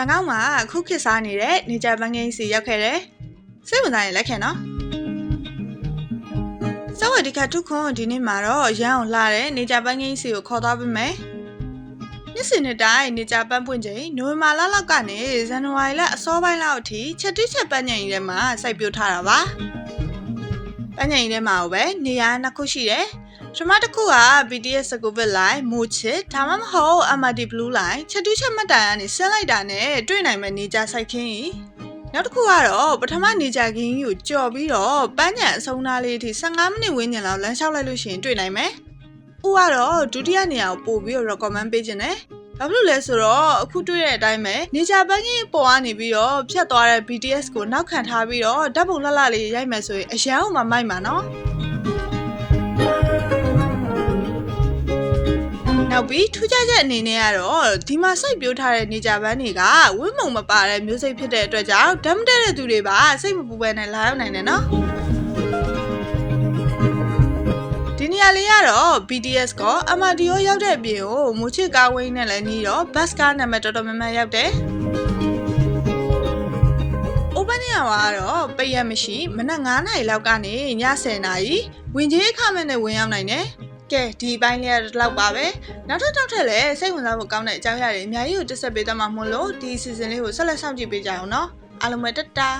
န်ကောက်မှာအခုခေတ်စားနေတဲ့နေကြပန်းကင်းစီရောက်ခဲ့တယ်စိတ်ဝင်စားရင်လက်ခံနော်စဝဒီကတုခွန်ဒီနေ့မှာတော့ရန်အောင်လာတဲ့နေကြပန်းကင်းစီကိုခေါ်သွားပေးမယ်နှစ်စဉ်နှစ်တိုင်းနေကြပန်းပွင့်ချိန်နိုဝင်ဘာလလောက်ကနေဇန်နဝါရီလအစောပိုင်းလောက်အထိချက်တိချက်ပန်းညင်ကြီးထဲမှာစိုက်ပျိုးထားတာပါ ပန်းညင်ကြီးထဲမှာပဲနေရာနှစ်ခုရှိတယ်ပထမတစ်ခုက BTS စကူဘစ်လိုင်းမိုချစ်ဒါမှမဟုတ် MRT Blue Line ချက်တူးချက်မှတ်တိုင်ကနေဆင်းလိုက်တာနဲ့တွေ့နိုင်မယ့်နေကြစိုက်ခင်းကြီးနောက်တစ်ခုကတော့ပထမနေကြခင်းကြီးကိုကြော်ပြီးတော့ပန်းညံအဆုံးသားလေးအထိ15မိနစ်ဝန်းကျင်လောက်လမ်းလျှောက်လိုက်လို့ရှိရင်တွေ့နိုင်မယ်။ဦးကတော့ဒုတိယနေရာကိုပို့ပြီးတော့ recommend ပေးခြင်းတယ်။ ဘာဖြစ်လို့လဲဆိုတော့အခုတွေ့တဲ့အတိုင်းပဲနေကြပန်းကြီးပေါ်ကနေပြီးတော့ဖြတ်သွားတဲ့ BTS ကိုနောက်ခံထားပြီးတော့ဓာတ်ပုံလှလှလေးရိုက်မယ်ဆိုရင်အရန်အောင်မမိုက်မှာနော်။နောက်ပြီးထူးခြားချက်အနေနဲ့ကတော့ဒီမှာစိုက်ပျိုးထားတဲ့နေကြပန်းတွေကဝင်းမုံမပါတဲ့မျိုးစိတ်ဖြစ်တဲ့အတွက်ကြောင့်ဓာတ်မတည့်တဲ့သူတွေပါစိတ်မပူပဲနဲ့လာရောက်နိုင်တယ်နော် လေးကတော့ BTS က MRTO ရောက်တဲ့အပြင်ကိုမူချစ်ကားဝင်းနဲ့လည်းနီးတော့ bus ကားနံပါတ်တော်တော်များများရောက်တယ် open နေရာမှာကတော့ပိတ်ရက်မရှိမနက်9နာရီလောက်ကနေည10နာရီဝင်ကြီးအခမဲ့နဲ့ဝင်ရောက်နိုင်တယ်ကဲဒီဘိုင်းလေးကတော့ဒီလောက်ပါပဲနောက်ထပ်နောက်ထပ်လည်းစိတ်ဝင်စားဖို့ကောင်းတဲ့အကြောင်းအရာတွေအများကြီးကိုတက်ဆက်ပေးသွားမှာမို့လို့ဒီ season လေးကိုဆက်လက်စောင့်ကြည့်ပေးကြအောင်နော်အားလုံးပဲတက်တာ